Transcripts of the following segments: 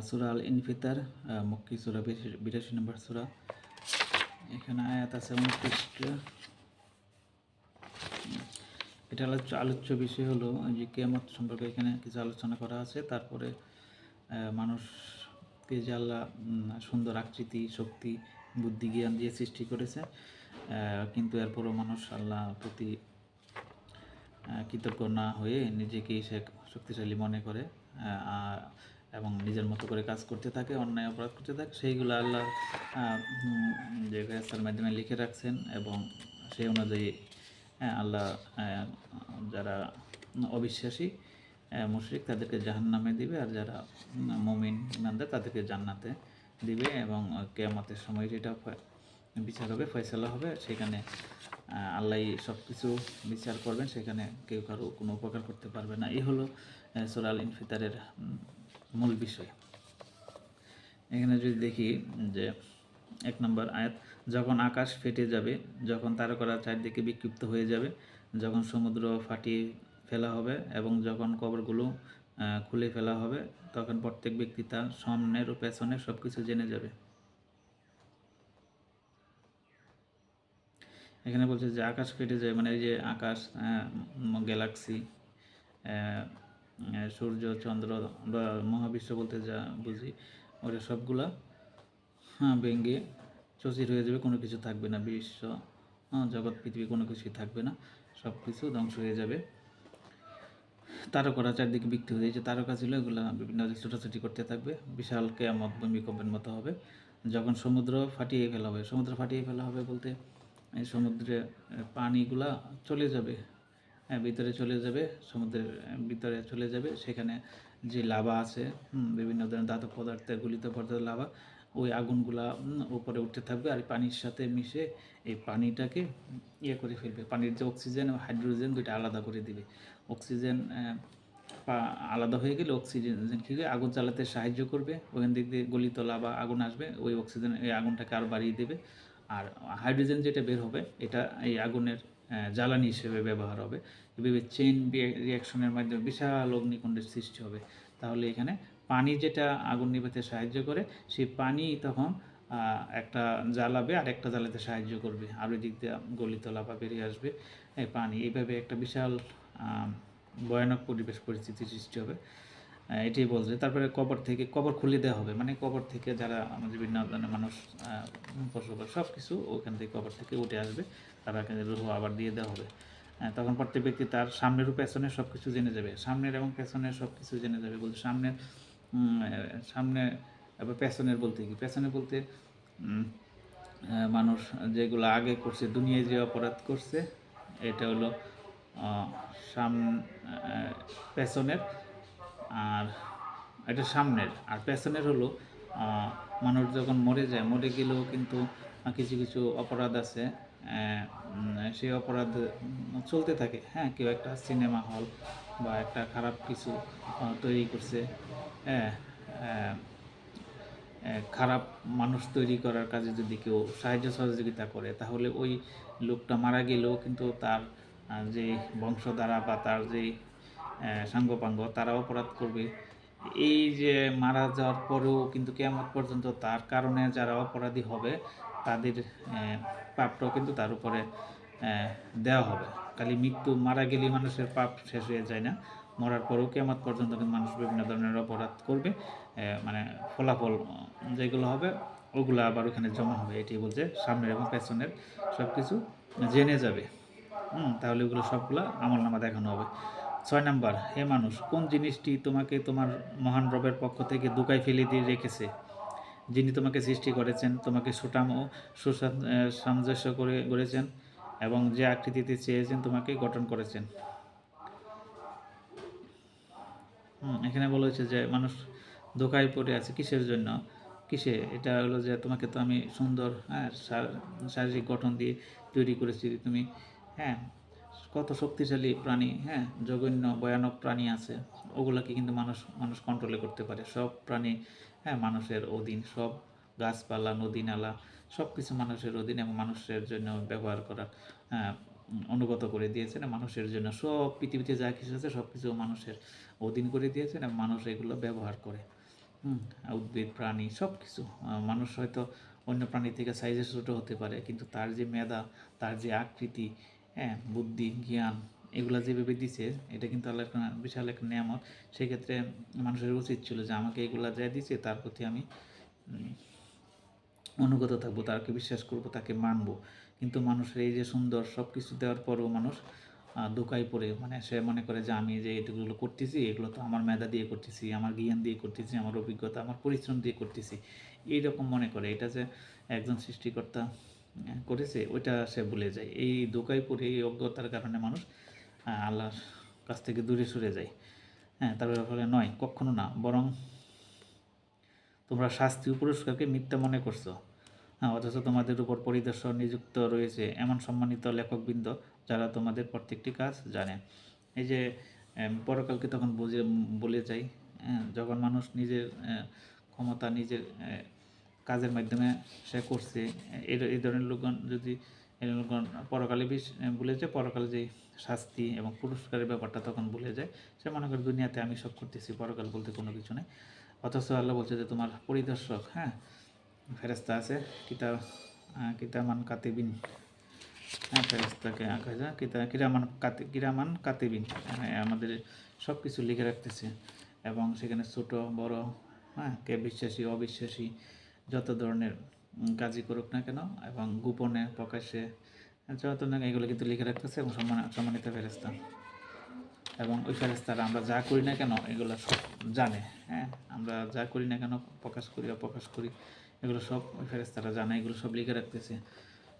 সুরা আল ইনফিতার মক্কি সুরা বিরাশি- নম্বর সুরা। এখানে আয়াত আছে উনত্রিশটা। এটা আলোচ্য আলোচ্য বিষয় হলো যে কেয়ামত সম্পর্কে এখানে কিছু আলোচনা করা আছে। তারপরে মানুষকে যে আল্লাহ সুন্দর আকৃতি, শক্তি বুদ্ধি জ্ঞান দিয়ে সৃষ্টি করেছে কিন্তু এরপরও মানুষ আল্লাহ প্রতি কৃতজ্ঞ না হয়ে নিজেকেই সে শক্তিশালী মনে করে। আর এবং নিজের মতো করে কাজ করতে থাকে, অন্যায় অপরাধ করতে থাকে, সেইগুলো আল্লাহ যে গায়েসার মাধ্যমে লিখে রাখছেন এবং সেই অনুযায়ী আল্লাহ যারা অবিশ্বাসী মুশরিক তাদেরকে জাহান্নামে দিবে আর যারা মমিন ইমানদার তাদেরকে জান্নাতে দিবে এবং কেয়ামতের সময় যেটা বিচার হবে, ফয়সালা হবে, সেখানে আল্লাহ সব কিছু বিচার করবেন, সেখানে কেউ কারও কোনো উপকার করতে পারবে না। এই হলো সোরাল ইনফিতারের মূল বিষয়। এখানে যদি দেখি যে এক নম্বর আয়াত, যখন আকাশ ফেটে যাবে, যখন তারকারা চারদিকে বিক্ষিপ্ত হয়ে যাবে, যখন সমুদ্র ফাটিয়ে ফেলা হবে এবং যখন কবরগুলো খুলে ফেলা হবে, তখন প্রত্যেক ব্যক্তি তার সামনের ও পেছনের সব কিছু জেনে যাবে। এখানে বলছে যে আকাশ ফেটে যায় মানে এই যে আকাশ গ্যালাক্সি সূর্য চন্দ্র বা মহাবিশ্ব বলতে যা বুঝি ওটা সবগুলা হ্যাঁ ভেঙে চচির হয়ে যাবে কোনো কিছু থাকবে না বিশ্ব হ্যাঁ, জগৎ পৃথিবী কোনো কিছুই থাকবে না সব কিছু ধ্বংস হয়ে যাবে। তারকারা চারদিকে বিক্রি হয়ে যাচ্ছে তারকা ছিল এগুলো বিভিন্ন ছোটাছুটি করতে থাকবে বিশাল কেয়ামত ভূমিকম্পের মতো হবে যখন সমুদ্র ফাটিয়ে ফেলা হবে সমুদ্র ফাটিয়ে ফেলা হবে বলতে এই সমুদ্রে পানিগুলা চলে যাবে ভিতরে চলে যাবে, সমুদ্রের ভিতরে চলে যাবে। সেখানে যে লাভা আছে বিভিন্ন ধরনের ধাতব পদার্থের গলিত পদার্থ লাভা, ওই আগুনগুলা উপরে উঠতে থাকবে আর পানির সাথে মিশে এই পানিটাকে ইয়ে করে ফেলবে। পানির যে অক্সিজেন ও হাইড্রোজেন দুইটা আলাদা করে দিবে। অক্সিজেন আলাদা হয়ে গেলে অক্সিজেন কী আগুন জ্বালাতে সাহায্য করবে। ওখান দিক দিয়ে গলিত লাভা আগুন আসবে, ওই অক্সিজেন এই আগুনটাকে আরও বাড়িয়ে দেবে। আর হাইড্রোজেন যেটা বের হবে, এটা এই আগুনের জ্বালানি হিসেবে ব্যবহার হবে। এভাবে চেইন রিয়াকশনের মাধ্যমে বিশাল অগ্নিকুণ্ডের সৃষ্টি হবে। তাহলে এখানে পানি যেটা আগুন নিভাতে সাহায্য করে, সেই পানি তখন একটা জ্বালাবে আর একটা জ্বালাতে সাহায্য করবে। আর ওই দিক দিয়ে গলিত লাভা বেরিয়ে আসবে এই পানি। এইভাবে একটা বিশাল ভয়ানক পরিবেশ, পরিস্থিতি সৃষ্টি হবে। এটাই বলছে। তারপরে কবর থেকে, কবর খুলে দেওয়া হবে। মানে কবর থেকে যারা আমাদের বিভিন্ন ধরনের মানুষ পশু সব কিছু ওখান থেকে কবর থেকে উঠে আসবে। তারা রুহ আবার দিয়ে দেওয়া হবে। তখন প্রত্যেক ব্যক্তি তার সামনের ও পেছনের সব কিছু জেনে যাবে। সামনের এবং পেছনের সব কিছু জেনে যাবে। বলতে সামনের সামনে এবার পেছনের বলতে কি? পেছনে বলতে মানুষ যেগুলো আগে করছে, দুনিয়ায় যে অপরাধ করছে, এটা হলো সাম পেছনের আর এটা সামনের, আর পেছনের হলো মানুষ যখন মরে যায়, মরে গেলেও কিন্তু কিছু কিছু অপরাধ আছে সেই অপরাধ চলতে থাকে। হ্যাঁ কেউ একটা সিনেমা হল বা একটা খারাপ কিছু তৈরি করছে হ্যাঁ খারাপ মানুষ তৈরি করার কাজে যদি কেউ সাহায্য সহযোগিতা করে, তাহলে ওই লোকটা মারা গেলেও কিন্তু তার যে বংশধারা বা তার যে সাঙ্গপাঙ্গ, তারা অপরাধ করবে। এই যে মারা যাওয়ার পরেও কিন্তু কেয়ামত পর্যন্ত তার কারণে যারা অপরাধী হবে, তাদের পাপটাও কিন্তু তার উপরে দেওয়া হবে। খালি মৃত্যু, মারা গেলেই মানুষের পাপ শেষ হয়ে যায় না। মরার পরেও কেয়ামত পর্যন্ত কিন্তু মানুষ বিভিন্ন ধরনের অপরাধ করবে। মানে ফলাফল যেগুলো হবে, ওগুলো আবার ওখানে জমা হবে। এটি বলছে সামনের এবং পেছনের সব কিছু জেনে যাবে। হুম, তাহলে ওগুলো সবগুলো আমল নামা দেখানো হবে। ছয় নাম্বার হে মানুষ কোন জিনিসটি তোমাকে তোমার মহান রবের পক্ষ থেকে দুকায় ফেলে দিয়ে রেখেছে? যিনি তোমাকে সৃষ্টি করেছেন তোমাকে সুটাম ও সুসা- সামঞ্জস্য করে গড়েছেন এবং যে আকৃতিতে চেয়েছেন তোমাকে গঠন করেছেন। হুম, এখানে বলা হয়েছে যে মানুষ ধোকায় পড়ে আছে কিসের জন্য? কিসে? এটা হলো যে তোমাকে তো আমি সুন্দর হ্যাঁ শারীরিক গঠন দিয়ে তৈরি করেছি তুমি হ্যাঁ। কত শক্তিশালী প্রাণী হ্যাঁ? জঘন্য ভয়ানক প্রাণী আছে। ওগুলোকে কিন্তু মানুষ মানুষ কন্ট্রোলে করতে পারে। সব প্রাণী হ্যাঁ মানুষের অধীন। সব গাছপালা নদী নালা সব কিছু মানুষের অধীন এবং মানুষের জন্য ব্যবহার করা হ্যাঁ, অনুগত করে দিয়েছেন মানুষের জন্য সব পৃথিবীতে যা কিছু আছে সব কিছু মানুষের অধীন করে দিয়েছেন এবং মানুষ এগুলো ব্যবহার করে। উদ্ভিদ প্রাণী সব কিছু মানুষ হয়তো অন্য প্রাণী থেকে সাইজে ছোটো হতে পারে কিন্তু তার যে মেধা তার যে আকৃতি হ্যাঁ বুদ্ধি, জ্ঞান এগুলা যেভাবে দিছে, এটা কিন্তু আল্লাহ একটা বিশাল একটা নিয়ামত। সেক্ষেত্রে মানুষের উচিত ছিল যে আমাকে এগুলা যা দিছে তার প্রতি আমি অনুগত থাকব, তাকে বিশ্বাস করব, তাকে মানব। কিন্তু মানুষের এই যে সুন্দর সব কিছু দেওয়ার পরেও মানুষ ধোকায় পড়ে। মানে সে মনে করে যে আমি যে এগুলো করতেছি, এগুলো তো আমার মেধা দিয়ে করতেছি, আমার জ্ঞান দিয়ে করতেছি, আমার অভিজ্ঞতা, আমার পরিশ্রম দিয়ে করতেছি। এইরকম মনে করে। এটা যে একজন সৃষ্টিকর্তা করেছে ওইটা সে ভুলে যায়। এই ধোকায় পড়ে এই অজ্ঞতার কারণে মানুষ আল্লাহর কাছ থেকে দূরে সরে যায়। হ্যাঁ তার ফলে নয় কখনো না। বরং তোমরা শাস্তি পুরস্কারকে মিথ্যা মনে করছ। হ্যাঁ অথচ তোমাদের উপর পরিদর্শন নিযুক্ত রয়েছে এমন সম্মানিত লেখকবৃন্দ যারা তোমাদের প্রত্যেকটি কাজ জানে। এই যে পরকালকে তখন বুঝে বলে যাই হ্যাঁ, যখন মানুষ নিজের ক্ষমতা নিজের কাজের মাধ্যমে সে করছে। এই ধরনের লোকগণ যদি লোকগণ পরকালে বিষ ভুলে যায় পরকালে যে শাস্তি এবং পুরস্কারের ব্যাপারটা তখন ভুলে যায়। সে মনে করে দুনিয়াতে আমি সব করতেছি পরকাল বলতে কোনো কিছু নেই। অথচ আল্লাহ বলছে যে তোমার পরিদর্শক হ্যাঁ ফেরেস্তা আছে আহ, কিতামান কাতিবিন। হ্যাঁ ফেরেস্তাকে আঁকা যায় কিতা কিরামান কাতি কিরামান কাতিবিন হ্যাঁ, আমাদের সব কিছু লিখে রাখতেছে। এবং সেখানে ছোট বড় হ্যাঁ কে বিশ্বাসী অবিশ্বাসী যত ধরনের কাজই করুক না কেন এবং গোপনে, প্রকাশ্যে, যত না এগুলো কিন্তু লিখে রাখতেছে এবং সম্মান, সম্মানিত ফেরেস্তা এবং ওই ফেরেস্তারা আমরা যা করি না কেন এগুলো সব জানে হ্যাঁ? আমরা যা করি না কেন প্রকাশ করি, অপ্রকাশ করি, এগুলো সব ওই ফেরেস্তারা জানে, এগুলো সব লিখে রাখতেছে।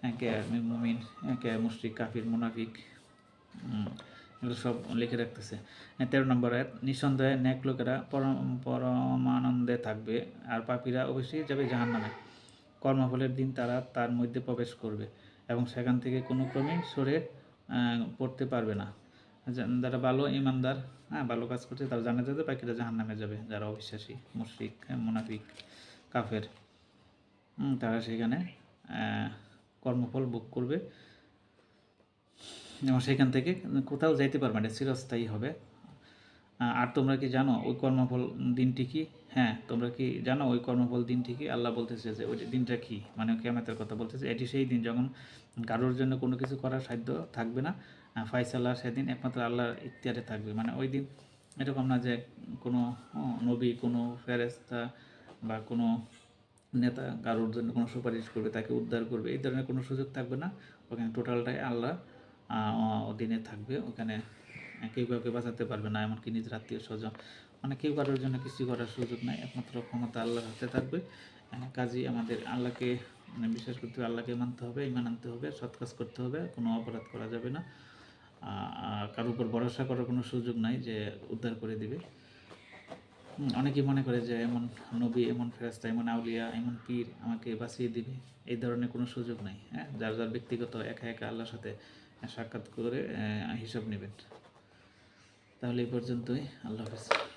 হ্যাঁ কে মুমিন কে মুশরিক, কাফির, মুনাফিক এগুলো সব লিখে রাখতেছে। তেরো নম্বর এক নিঃসন্দেহে ন্যাক লোকেরা পরম, পরমানন্দে থাকবে আর পাপীরা অবশ্যই যাবে জাহান্নামে। কর্মফলের দিন তারা তার মধ্যে প্রবেশ করবে এবং সেখান থেকে কোনো ক্রমেই সরে পড়তে পারবে না। যারা ভালো ইমানদার হ্যাঁ ভালো কাজ করছে তারা জানে যাবে, বাকিরা জাহান নামে যাবে। যারা অবিশ্বাসী, মুশরিক, মুনাফিক, কাফের তারা সেখানে কর্মফল ভোগ করবে। এবং সেখান থেকে কোথাও যাইতে পারবে না, চিরস্থায়ী হবে। আর তোমরা কি জানো ওই কর্মফল দিনটি কি? হ্যাঁ তোমরা কি জানো ওই কর্মফল দিনটি কি? আল্লাহ বলতেছে যে ওই দিনটা কি? মানে কেয়ামতের কথা বলতেছে। এটি সেই দিন যখন কারোর জন্য কোনো কিছু করার সাধ্য থাকবে না ফয়সালা সেদিন একমাত্র আল্লাহর ইখতিয়ারে থাকবে। মানে ওই দিন এরকম না যে কোনো নবী, কোনো ফেরেস্তা বা কোনো নেতা কারোর জন্য কোনো সুপারিশ করবে, তাকে উদ্ধার করবে। এই ধরনের কোনো সুযোগ থাকবে না। ওখানে টোটালটাই আল্লাহ অধীনে থাকবে। ওখানে কেউ কাউকে বাঁচাতে পারবে না, এমনকি নিজের আত্মীয় স্বজন। মানে কেউ কারোর জন্য কিছু করার সুযোগ নাই, একমাত্র ক্ষমতা আল্লাহর হাতে থাকবে। কাজেই আমাদের আল্লাহকে মানে বিশ্বাস করতে হবে, আল্লাহকে মানতে হবে ইমান আনতে হবে, সৎ কাজ করতে হবে, কোনো অপরাধ করা যাবে না। কারোর উপর ভরসা করার কোনো সুযোগ নাই যে উদ্ধার করে দিবে। অনেকেই মনে করে যে এমন নবী, এমন ফেরাস্তা এমন আউলিয়া, এমন পীর আমাকে বাঁচিয়ে দিবে। এই ধরনের কোনো সুযোগ নাই হ্যাঁ? যার যার ব্যক্তিগত একা একা আল্লাহর সাথে সাক্ষাৎ করে হিসাব নেবেন। তাহলে এই পর্যন্তই। আল্লাহ হাফেজ।